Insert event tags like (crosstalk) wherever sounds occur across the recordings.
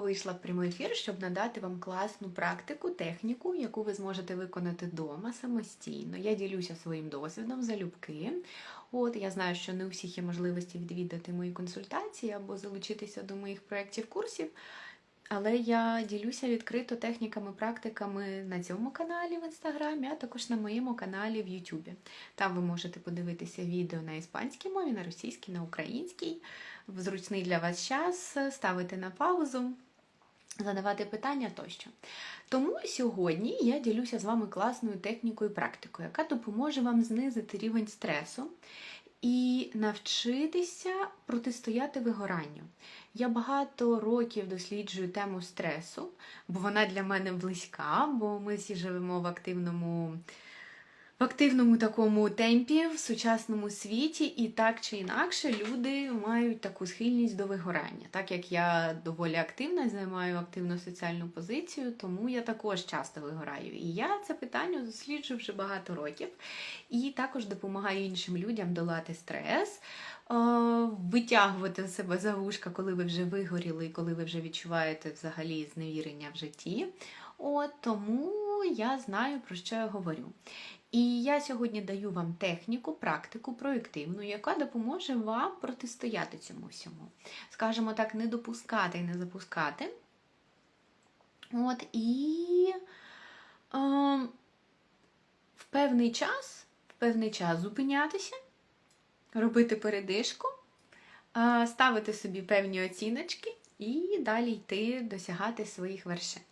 Вийшла в прямий ефір, щоб надати вам класну практику, техніку, яку ви зможете виконати вдома самостійно. Я ділюся своїм досвідом залюбки. От я знаю, що не у всіх є можливості відвідати мої консультації або залучитися до моїх проєктів курсів. Але я ділюся відкрито техніками, практиками на цьому каналі в інстаграмі, а також на моєму каналі в Ютубі. Там ви можете подивитися відео на іспанській мові, на російській, на українській, в зручний для вас час, ставити на паузу, задавати питання тощо. Тому сьогодні я ділюся з вами класною технікою і практикою, яка допоможе вам знизити рівень стресу і навчитися протистояти вигоранню. Я багато років досліджую тему стресу, бо вона для мене близька, бо ми всі живемо в активному, в активному такому темпі в сучасному світі, і так чи інакше люди мають таку схильність до вигорання. Так як я доволі активна, займаю активну соціальну позицію, тому я також часто вигораю. І я це питання досліджую вже багато років і також допомагаю іншим людям долати стрес. Витягувати себе за вушка, коли ви вже вигоріли, коли ви вже відчуваєте взагалі зневірення в житті. От тому я знаю, про що я говорю. І я сьогодні даю вам техніку, практику проєктивну, яка допоможе вам протистояти цьому всьому. Скажімо так, не допускати і не запускати. От, і е, в певний час, в певний час зупинятися, робити передишку, е, ставити собі певні оціночки і далі йти досягати своїх вершин.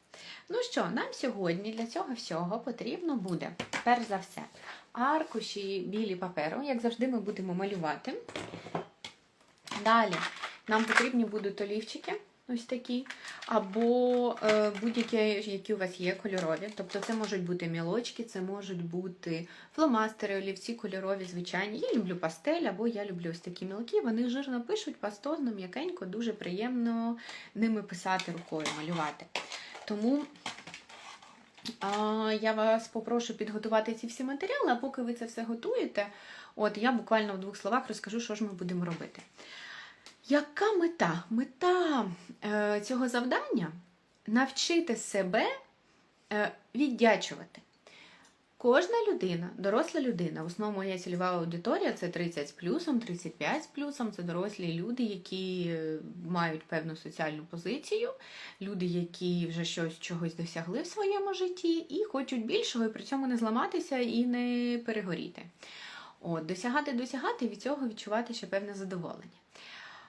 Ну що, нам сьогодні для цього всього потрібно буде, перш за все, аркуші білі паперу, як завжди, ми будемо малювати. Далі нам потрібні будуть олівчики, ось такі, або е, будь-які, які у вас є кольорові. Тобто це можуть бути мілочки, це можуть бути фломастери, олівці кольорові, звичайні. Я люблю пастель, або я люблю ось такі мілкі. Вони жирно пишуть, пастозно, м'якенько, дуже приємно ними писати рукою, малювати. Тому а, я вас попрошу підготувати ці всі матеріали, а поки ви це все готуєте, от я буквально в двох словах розкажу, що ж ми будемо робити. Яка мета? Мета е, цього завдання навчити себе е, віддячувати. Кожна людина, доросла людина, в основному моя цільова аудиторія це 30 з плюсом, 35 з плюсом, це дорослі люди, які е, мають певну соціальну позицію, люди, які вже щось чогось досягли в своєму житті і хочуть більшого, і при цьому не зламатися і не перегоріти. От, Досягати, досягати, від цього відчувати ще певне задоволення.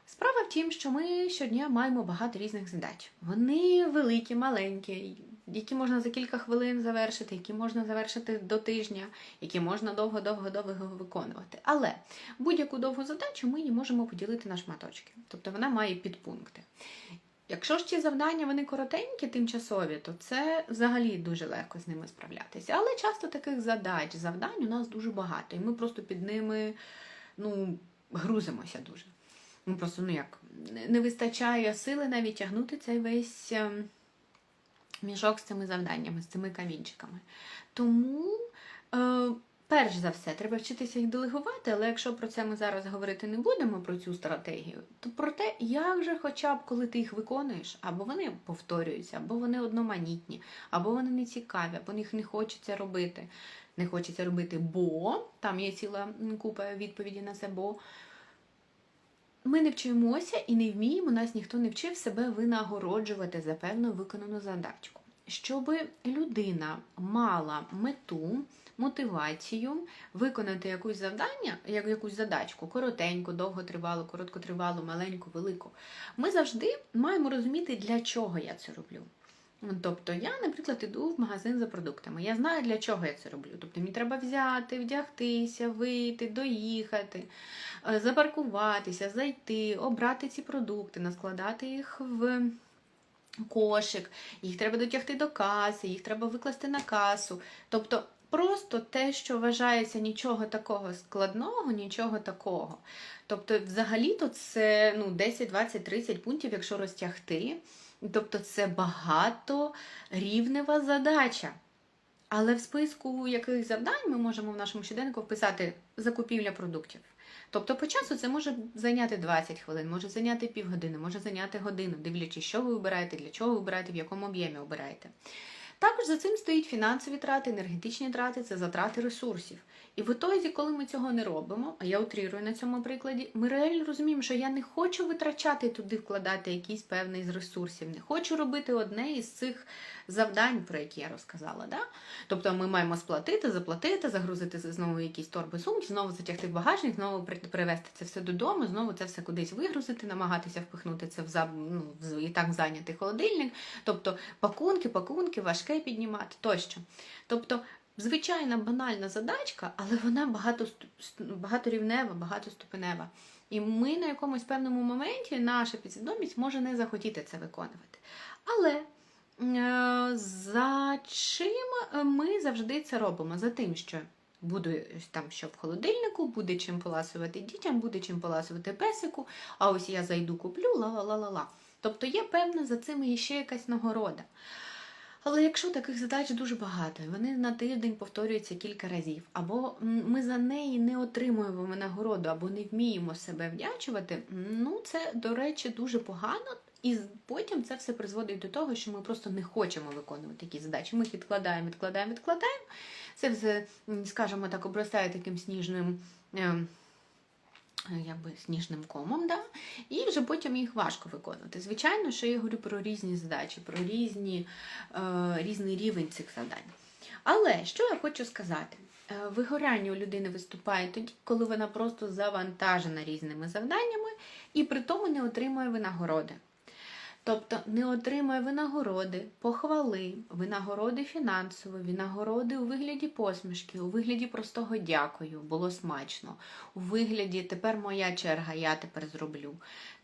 Справа в тім, що ми щодня маємо багато різних задач. Вони великі, маленькі, які можна за кілька хвилин завершити, які можна завершити до тижня, які можна довго-довго-довго виконувати. Але будь-яку довгу задачу ми її можемо поділити на шматочки. Тобто вона має підпункти. Якщо ж ці завдання вони коротенькі, тимчасові, то це взагалі дуже легко з ними справлятися. Але часто таких задач, завдань у нас дуже багато, і ми просто під ними ну, грузимося дуже. Ну, просто ну як, не вистачає сили навіть тягнути цей весь ем, мішок з цими завданнями, з цими камінчиками. Тому, е, перш за все, треба вчитися їх делегувати, але якщо про це ми зараз говорити не будемо, про цю стратегію, то про те, як же, хоча б коли ти їх виконуєш, або вони повторюються, або вони одноманітні, або вони не цікаві, або їх не хочеться робити. Не хочеться робити, бо там є ціла купа відповіді на це, бо ми не вчимося і не вміємо, нас ніхто не вчив себе винагороджувати за певну виконану задачку. Щоб людина мала мету, мотивацію виконати якусь завдання, як якусь задачку, коротеньку, довготривалу, короткотривалу, маленьку, велику, ми завжди маємо розуміти, для чого я це роблю. Тобто я, наприклад, іду в магазин за продуктами. Я знаю, для чого я це роблю. Тобто мені треба взяти, вдягтися, вийти, доїхати, е, запаркуватися, зайти, обрати ці продукти, наскладати їх в кошик, їх треба дотягти до каси, їх треба викласти на касу. Тобто просто те, що вважається нічого такого складного, нічого такого. Тобто, взагалі-то це ну, 10, 20, 30 пунктів, якщо розтягти. Тобто це багаторівнева задача. Але в списку яких завдань ми можемо в нашому щоденнику вписати закупівля продуктів, Тобто по часу це може зайняти 20 хвилин, може зайняти півгодини, може зайняти годину, дивлячись, що ви обираєте, для чого ви обираєте, в якому об'ємі обираєте. Також за цим стоїть фінансові трати, енергетичні трати, це затрати ресурсів. І в ітозі, коли ми цього не робимо, а я утрірую на цьому прикладі, ми реально розуміємо, що я не хочу витрачати туди, вкладати якийсь певний з ресурсів, не хочу робити одне із цих завдань, про які я розказала. Да? Тобто ми маємо сплатити, заплатити, загрузити знову якісь торби сумки, знову затягти в багажник, знову при- привезти це все додому, знову це все кудись вигрузити, намагатися впихнути це в ну, і так зайнятий холодильник. Тобто пакунки, пакунки, важке піднімати тощо. Тобто, звичайна банальна задачка, але вона багато, багаторівнева, багатоступенева. І ми на якомусь певному моменті, наша підсвідомість може не захотіти це виконувати. Але е, за чим ми завжди це робимо? За тим, що буде там, що в холодильнику, буде чим поласувати дітям, буде чим поласувати песику, а ось я зайду куплю ла-ла-ла-ла-ла. Тобто є певна за цим і ще якась нагорода. Але якщо таких задач дуже багато, вони на тиждень повторюються кілька разів, або ми за неї не отримуємо нагороду, або не вміємо себе вдячувати, ну це, до речі, дуже погано. І потім це все призводить до того, що ми просто не хочемо виконувати такі задачі. Ми їх відкладаємо, відкладаємо, відкладаємо. Це все, скажімо так, обростає таким сніжним. Ем, Якби сніжним комом, да? і вже потім їх важко виконувати. Звичайно, що я говорю про різні задачі, про різні, е, різний рівень цих завдань. Але що я хочу сказати? Вигоряння Вигорання у людини виступає тоді, коли вона просто завантажена різними завданнями і при тому не отримує винагороди. Тобто не отримує винагороди, похвали, винагороди фінансові, винагороди у вигляді посмішки, у вигляді простого дякую, було смачно, у вигляді тепер моя черга, я тепер зроблю.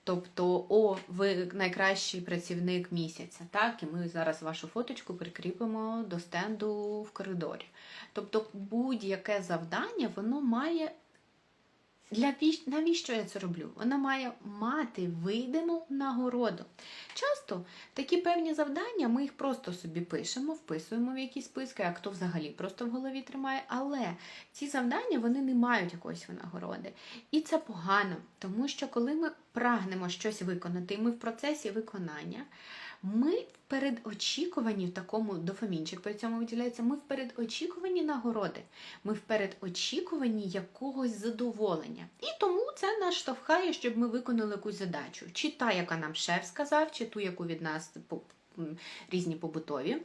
Тобто, о, ви найкращий працівник місяця, так, і ми зараз вашу фоточку прикріпимо до стенду в коридорі. Тобто, будь-яке завдання, воно має для віщ- навіщо я це роблю? Вона має мати видиму нагороду. Часто такі певні завдання ми їх просто собі пишемо, вписуємо в якісь списки, а хто взагалі просто в голові тримає. Але ці завдання вони не мають якоїсь винагороди. І це погано, тому що коли ми прагнемо щось виконати, і ми в процесі виконання. Ми в передочікуванні в такому дофамінчик при цьому виділяється. Ми в передочікуванні нагороди, ми в передочікуванні якогось задоволення. І тому це нас штовхає, щоб ми виконали якусь задачу. Чи та, яка нам шеф сказав, чи ту, яку від нас різні побутові,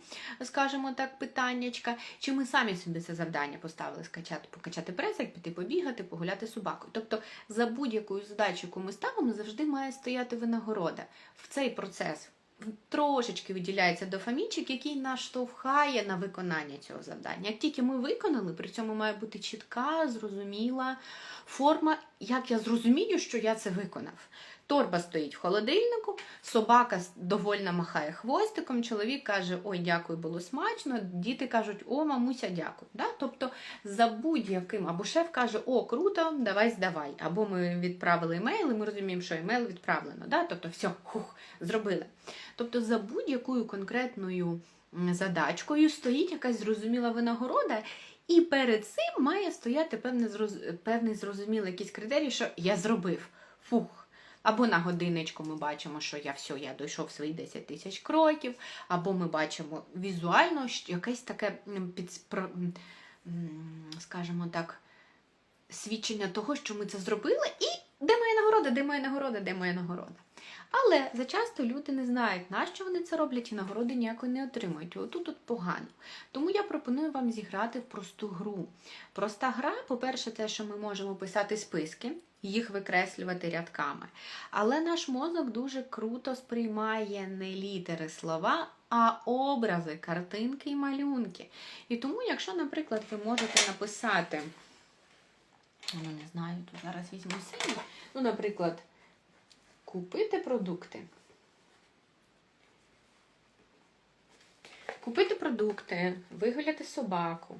скажімо так, питаннячка, чи ми самі собі це завдання поставили скачати, покачати пресик, піти побігати, погуляти собакою. Тобто за будь-якою задачою, яку ми ставимо, завжди має стояти винагорода. В цей процес трошечки виділяється дофамінчик, який нас штовхає на виконання цього завдання. Як тільки ми виконали, при цьому має бути чітка, зрозуміла форма, як я зрозумію, що я це виконав. Торба стоїть в холодильнику, собака довольно махає хвостиком, чоловік каже: Ой, дякую, було смачно. Діти кажуть, о, мамуся, дякую. Да? Тобто за будь-яким, або шеф каже, о, круто, давай здавай. Або ми відправили емейл, і ми розуміємо, що емейл відправлено. Да? Тобто, все, хух, зробили. Тобто, за будь-якою конкретною задачкою стоїть якась зрозуміла винагорода, і перед цим має стояти певний, зроз- певний зрозумілий якийсь критерій, що я зробив. Фух. Або на годиночку ми бачимо, що я все, я дійшов свої 10 тисяч кроків, або ми бачимо візуально якесь таке м, скажімо так, свідчення того, що ми це зробили, і де моя нагорода, де моя нагорода, де моя нагорода. Але зачасто люди не знають, на що вони це роблять, і нагороди ніякої не отримують. Отут тут погано. Тому я пропоную вам зіграти в просту гру. Проста гра, по-перше, те, що ми можемо писати списки, їх викреслювати рядками. Але наш мозок дуже круто сприймає не літери слова, а образи, картинки і малюнки. І тому, якщо, наприклад, ви можете написати, ну не знаю, тут зараз візьму синій, ну, наприклад, купити продукти. Купити продукти, вигуляти собаку.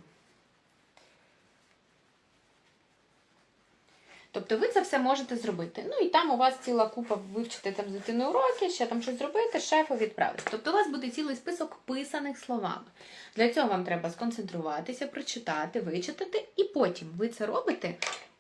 Тобто ви це все можете зробити. Ну і там у вас ціла купа вивчити там з уроки, ще там щось зробити, шефу відправити. Тобто у вас буде цілий список писаних словами. Для цього вам треба сконцентруватися, прочитати, вичитати, і потім ви це робите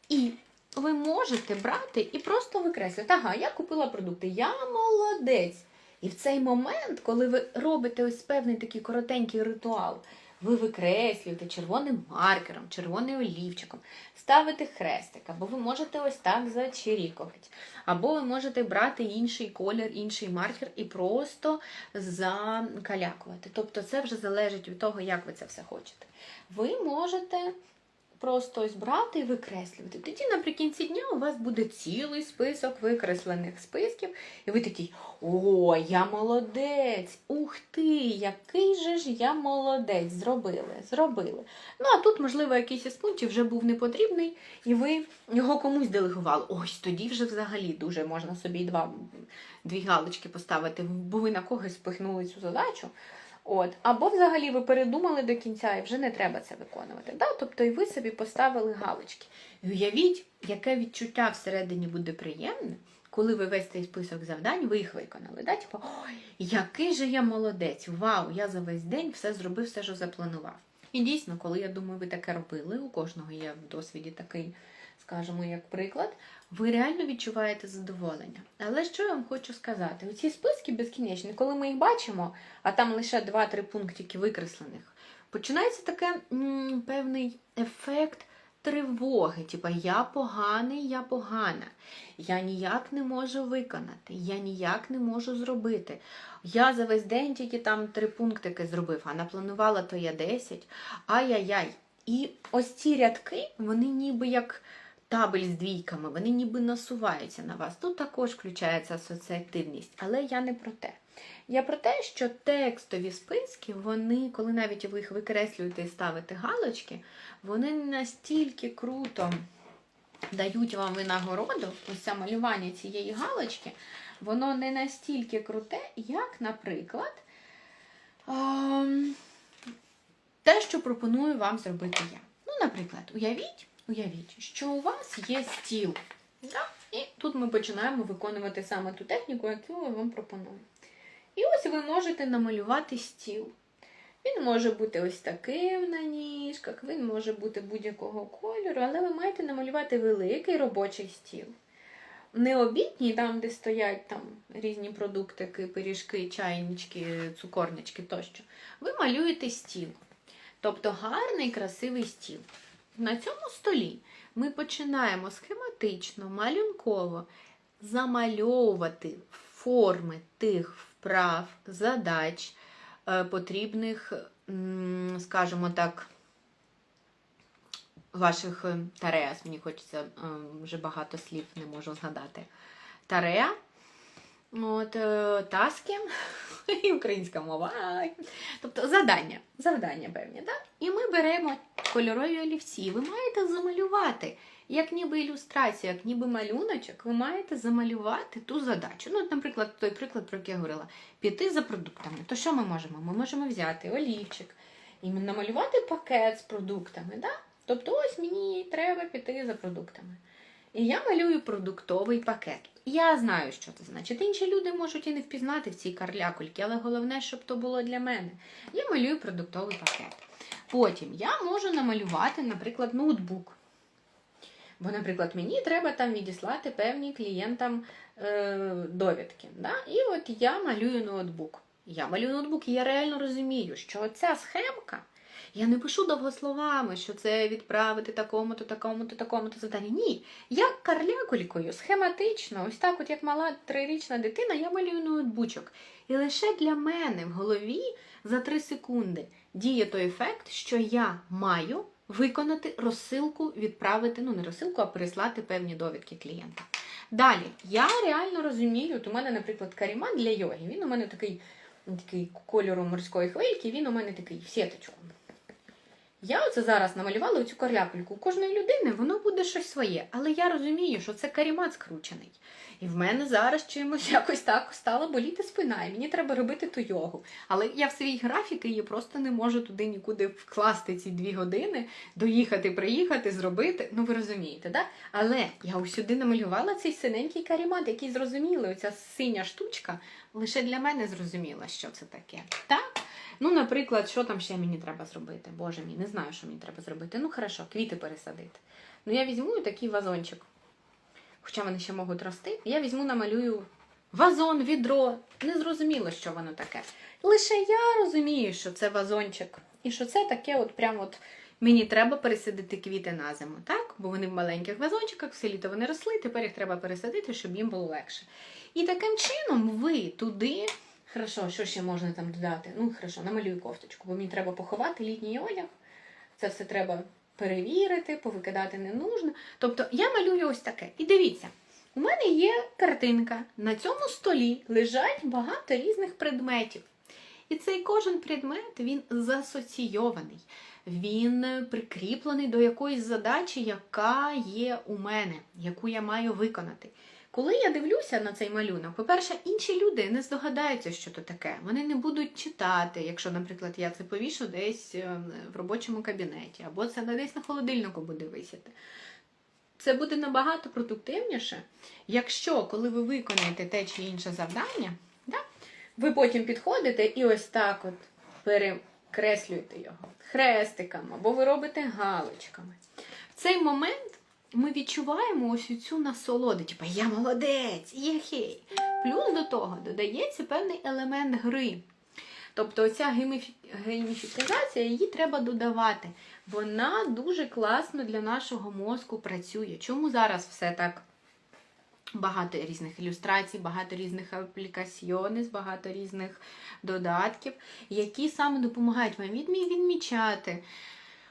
і ви можете брати і просто викреслювати. Ага, я купила продукти, я молодець. І в цей момент, коли ви робите ось певний такий коротенький ритуал, ви викреслюєте червоним маркером, червоним олівчиком, ставите хрестик, або ви можете ось так зачирікувати, або ви можете брати інший колір, інший маркер і просто закалякувати. Тобто це вже залежить від того, як ви це все хочете. Ви можете просто ось брати і викреслювати. Тоді наприкінці дня у вас буде цілий список викреслених списків, і ви такий: о, я молодець! Ух ти, який же ж я молодець! Зробили, зробили. Ну, а тут, можливо, якийсь із пунктів вже був не потрібний, і ви його комусь делегували. Ось тоді вже взагалі дуже можна собі два, дві галочки поставити, бо ви на когось спихнули цю задачу. От. Або взагалі ви передумали до кінця і вже не треба це виконувати. Да? Тобто і ви собі поставили галочки. І уявіть, яке відчуття всередині буде приємне, коли ви весь цей список завдань, ви їх виконали. Да? Типу, ой, який же я молодець! Вау! Я за весь день все зробив, все, що запланував. І дійсно, коли я думаю, ви таке робили, у кожного є в досвіді такий, скажімо, як приклад, ви реально відчуваєте задоволення. Але що я вам хочу сказати? Оці списки безкінечні, коли ми їх бачимо, а там лише 2-3 пунктики викреслених, починається таке певний ефект тривоги. Типа я поганий, я погана. Я ніяк не можу виконати, я ніяк не можу зробити. Я за весь день тільки там три пунктики зробив, а напланувала то я 10. Ай-яй-яй. І ось ці рядки, вони ніби як табель з двійками, вони ніби насуваються на вас. Тут також включається асоціативність, але я не про те. Я про те, що текстові списки, вони, коли навіть ви їх викреслюєте і ставите галочки, вони настільки круто дають вам винагороду, ось це малювання цієї галочки, воно не настільки круте, як, наприклад, те, що пропоную вам зробити я. Ну, наприклад, уявіть, уявіть, що у вас є стіл. Да? І тут ми починаємо виконувати саме ту техніку, яку я вам пропоную. І ось ви можете намалювати стіл. Він може бути ось таким на ніжках, він може бути будь-якого кольору, але ви маєте намалювати великий робочий стіл. Не обідній, там, де стоять там різні продуктики, пиріжки, чайнички, цукорнички тощо. Ви малюєте стіл. Тобто гарний, красивий стіл. На цьому столі ми починаємо схематично, малюнково замальовувати форми тих вправ, задач, е, потрібних, скажімо так, ваших е, тареас. Мені хочеться е, вже багато слів не можу згадати. Тареа, от, е, таски, (laughs) і українська мова. Тобто завдання, завдання певні, так? І ми беремо кольорові олівці. Ви маєте замалювати, як ніби ілюстрація, як ніби малюночок, ви маєте замалювати ту задачу. Ну, наприклад, той приклад, про який я говорила, піти за продуктами. То що ми можемо? Ми можемо взяти олівчик і намалювати пакет з продуктами. Да? Тобто, ось мені треба піти за продуктами. І я малюю продуктовий пакет. Я знаю, що це значить. Інші люди можуть і не впізнати в цій карлякульки, але головне, щоб то було для мене. Я малюю продуктовий пакет. Потім я можу намалювати, наприклад, ноутбук. Бо, наприклад, мені треба там відіслати певні клієнтам е, довідки. Да? І от я малюю ноутбук. Я малюю ноутбук, і я реально розумію, що ця схемка. Я не пишу довго словами, що це відправити такому-то, такому-то, такому-то завдання. Ні. Я карлякулькою, схематично, ось так, от як мала трирічна дитина, я малюю ноутбучок. І лише для мене в голові за три секунди діє той ефект, що я маю виконати розсилку, відправити, ну не розсилку, а переслати певні довідки клієнта. Далі, я реально розумію, от у мене, наприклад, каріман для йоги. Він у мене такий, такий кольору морської хвильки, він у мене такий в сіточку. Я оце зараз намалювала цю карлякульку. У кожної людини воно буде щось своє. Але я розумію, що це карімат скручений. І в мене зараз чимось якось так стала боліти спина, і мені треба робити ту йогу. Але я в свій графік її просто не можу туди нікуди вкласти ці дві години, доїхати, приїхати, зробити. Ну ви розумієте, да? Але я усюди намалювала цей синенький карімат, який зрозуміли, оця синя штучка лише для мене зрозуміла, що це таке. Так? Ну, наприклад, що там ще мені треба зробити? Боже мій, не знаю, що мені треба зробити. Ну, хорошо, квіти пересадити. Ну, я візьму такий вазончик. хоча вони ще можуть рости, я візьму, намалюю вазон, відро. Не зрозуміло, що воно таке. Лише я розумію, що це вазончик. І що це таке, от прям от мені треба пересадити квіти на зиму, так? Бо вони в маленьких вазончиках, все літо вони росли, тепер їх треба пересадити, щоб їм було легше. І таким чином ви туди. Хорошо, що ще можна там додати? Ну, хорошо, намалюю кофточку, бо мені треба поховати літній одяг. Це все треба перевірити, повикидати не нужно. Тобто я малюю ось таке. І дивіться, у мене є картинка. На цьому столі лежать багато різних предметів. І цей кожен предмет він засоційований, він прикріплений до якоїсь задачі, яка є у мене, яку я маю виконати. Коли я дивлюся на цей малюнок, по-перше, інші люди не здогадаються, що то таке. Вони не будуть читати, якщо, наприклад, я це повішу десь е, в робочому кабінеті, або це десь на холодильнику буде висіти. Це буде набагато продуктивніше, якщо, коли ви виконаєте те чи інше завдання, да, ви потім підходите і ось так от перекреслюєте його хрестиками, або ви робите галочками. В цей момент ми відчуваємо ось цю насолоду, типу я молодець, єхей. Плюс до того додається певний елемент гри. Тобто оця гейміфі- гейміфікація, її треба додавати. Вона дуже класно для нашого мозку працює. Чому зараз все так багато різних ілюстрацій, багато різних аплікаціонів, багато різних додатків, які саме допомагають вам відмічати,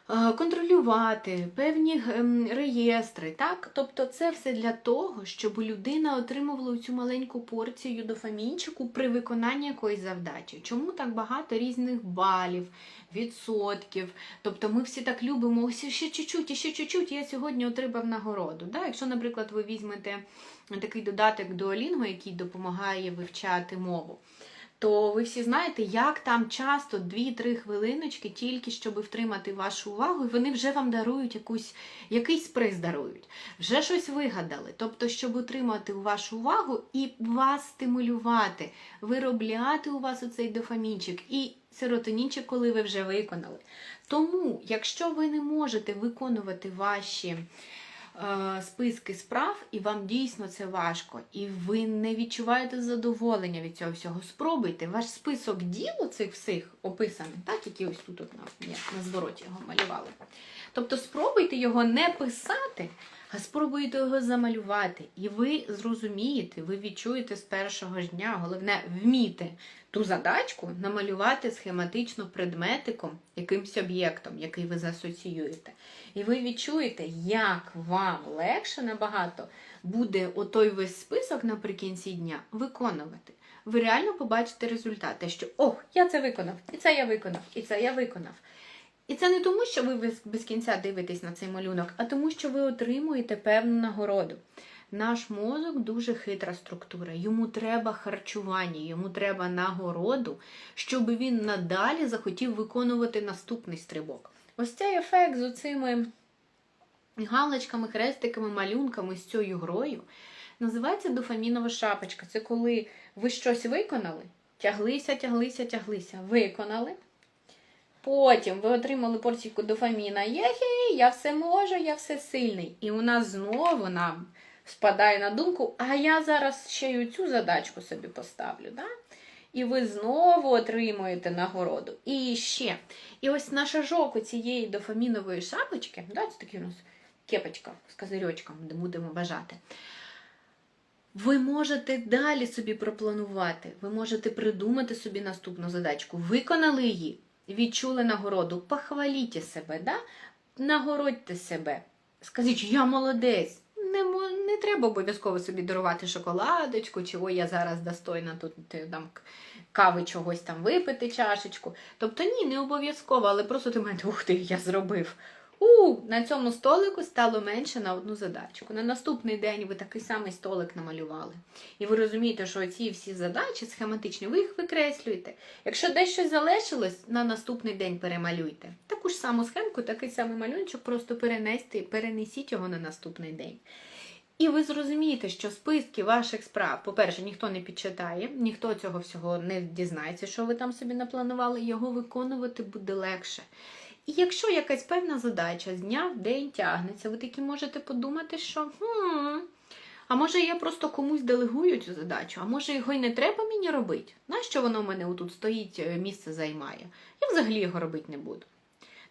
контролювати певні реєстри. Так? Тобто це все для того, щоб людина отримувала цю маленьку порцію дофамінчику при виконанні якоїсь завдачі. Чому так багато різних балів, відсотків? Тобто ми всі так любимо, ось ще чуть-чуть, ще чуть-чуть, я сьогодні отримав нагороду. Да? Якщо, наприклад, ви візьмете такий додаток Duolingo, який допомагає вивчати мову то ви всі знаєте, як там часто 2-3 хвилиночки, тільки щоб втримати вашу увагу, і вони вже вам дарують якусь, якийсь приз дарують, вже щось вигадали. Тобто, щоб утримати вашу увагу і вас стимулювати, виробляти у вас оцей дофамінчик і серотонінчик, коли ви вже виконали. Тому, якщо ви не можете виконувати ваші списки справ, і вам дійсно це важко, і ви не відчуваєте задоволення від цього всього. Спробуйте ваш список діл цих всіх описаних, так, які ось тут от на, на звороті його малювали. Тобто спробуйте його не писати, а спробуйте його замалювати. І ви зрозумієте, ви відчуєте з першого ж дня, головне, вміти ту задачку намалювати схематично предметиком, якимсь об'єктом, який ви засоціюєте. І ви відчуєте, як вам легше набагато буде отой весь список наприкінці дня виконувати. Ви реально побачите результат, те, що о, я це виконав, і це я виконав, і це я виконав. І це не тому, що ви без, кінця дивитесь на цей малюнок, а тому, що ви отримуєте певну нагороду. Наш мозок дуже хитра структура. Йому треба харчування, йому треба нагороду, щоб він надалі захотів виконувати наступний стрибок. Ось цей ефект з оцими галочками, хрестиками, малюнками, з цією грою називається дофамінова шапочка. Це коли ви щось виконали, тяглися, тяглися, тяглися, виконали. Потім ви отримали порційку дофаміна. Єхей, я все можу, я все сильний. І у нас знову нам спадає на думку, а я зараз ще й цю задачку собі поставлю. Да? І ви знову отримуєте нагороду. І ще. І ось на шажок цієї дофамінової шапочки, да, це такий у нас кепочка з козирьочком, де будемо бажати. Ви можете далі собі пропланувати, ви можете придумати собі наступну задачку. Виконали її, відчули нагороду, похваліть себе, да? нагородьте себе. Скажіть, я молодець. Не, не треба обов'язково собі дарувати шоколадочку, чи я зараз достойна тут там кави чогось там випити чашечку. Тобто ні, не обов'язково, але просто ти маєте, ух ти, я зробив. У, на цьому столику стало менше на одну задачку. На наступний день ви такий самий столик намалювали. І ви розумієте, що ці всі задачі схематичні, ви їх викреслюєте. Якщо десь щось залишилось, на наступний день перемалюйте. Таку ж саму схемку, такий самий малюнчик, просто перенести, перенесіть його на наступний день. І ви зрозумієте, що списки ваших справ, по-перше, ніхто не підчитає, ніхто цього всього не дізнається, що ви там собі напланували, його виконувати буде легше. І якщо якась певна задача з дня в день тягнеться, ви таки можете подумати, що хм, А може я просто комусь делегую цю задачу, а може його й не треба мені робити? Нащо воно в мене отут стоїть, е, місце займає? Я взагалі його робити не буду.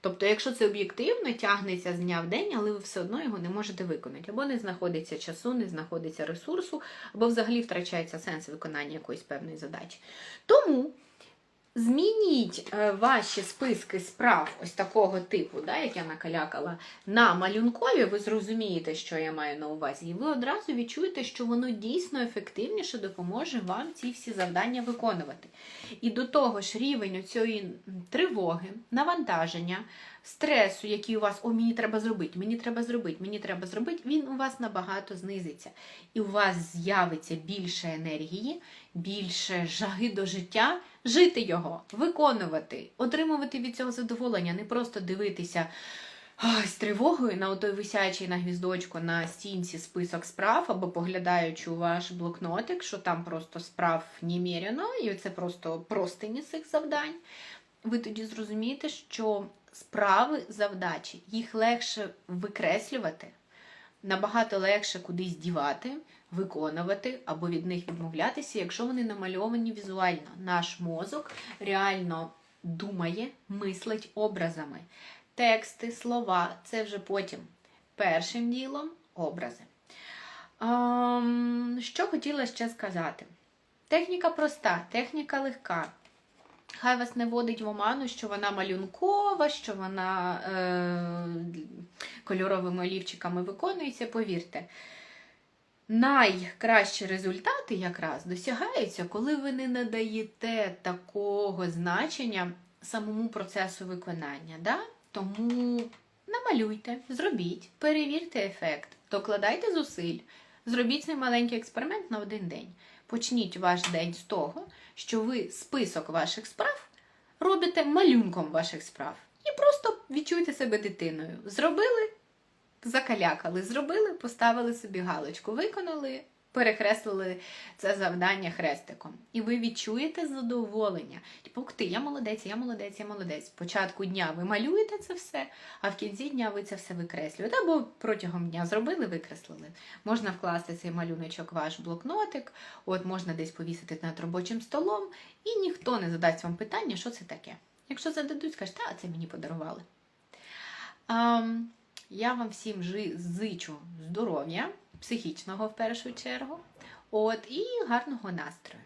Тобто, якщо це об'єктивно, тягнеться з дня в день, але ви все одно його не можете виконати. Або не знаходиться часу, не знаходиться ресурсу, або взагалі втрачається сенс виконання якоїсь певної задачі. Тому змініть е, ваші списки справ ось такого типу, да, як я накалякала, на малюнкові, ви зрозумієте, що я маю на увазі, і ви одразу відчуєте, що воно дійсно ефективніше допоможе вам ці всі завдання виконувати. І до того ж, рівень цієї тривоги, навантаження, стресу, який у вас, о, мені треба зробити, мені треба зробити, мені треба зробити, він у вас набагато знизиться. І у вас з'явиться більше енергії, більше жаги до життя, жити його, виконувати, отримувати від цього задоволення, не просто дивитися. ай, З тривогою на отой висячий на гвіздочку на стінці список справ, або поглядаючи у ваш блокнотик, що там просто справ неміряно, і це просто простині цих завдань. Ви тоді зрозумієте, що справи, завдачі, їх легше викреслювати, набагато легше кудись дівати, виконувати або від них відмовлятися, якщо вони намальовані візуально. Наш мозок реально думає, мислить образами. Тексти, слова це вже потім. Першим ділом образи. Ем, що хотіла ще сказати? Техніка проста, техніка легка. Хай вас не водить в оману, що вона малюнкова, що вона е, кольоровими олівчиками виконується, повірте. Найкращі результати якраз досягаються, коли ви не надаєте такого значення самому процесу виконання. Да? Тому намалюйте, зробіть, перевірте ефект, докладайте зусиль, зробіть цей маленький експеримент на один день. Почніть ваш день з того, що ви список ваших справ робите малюнком ваших справ. І просто відчуйте себе дитиною. Зробили, закалякали, зробили, поставили собі галочку, виконали, перекреслили це завдання хрестиком. І ви відчуєте задоволення. Типу, ти, я молодець, я молодець, я молодець. Початку дня ви малюєте це все, а в кінці дня ви це все викреслюєте. Або протягом дня зробили, викреслили. Можна вкласти цей малюночок в ваш блокнотик, от можна десь повісити над робочим столом, і ніхто не задасть вам питання, що це таке. Якщо зададуть, скажете, а це мені подарували. Ам, я вам всім зичу здоров'я, психічного в першу чергу, от, і гарного настрою.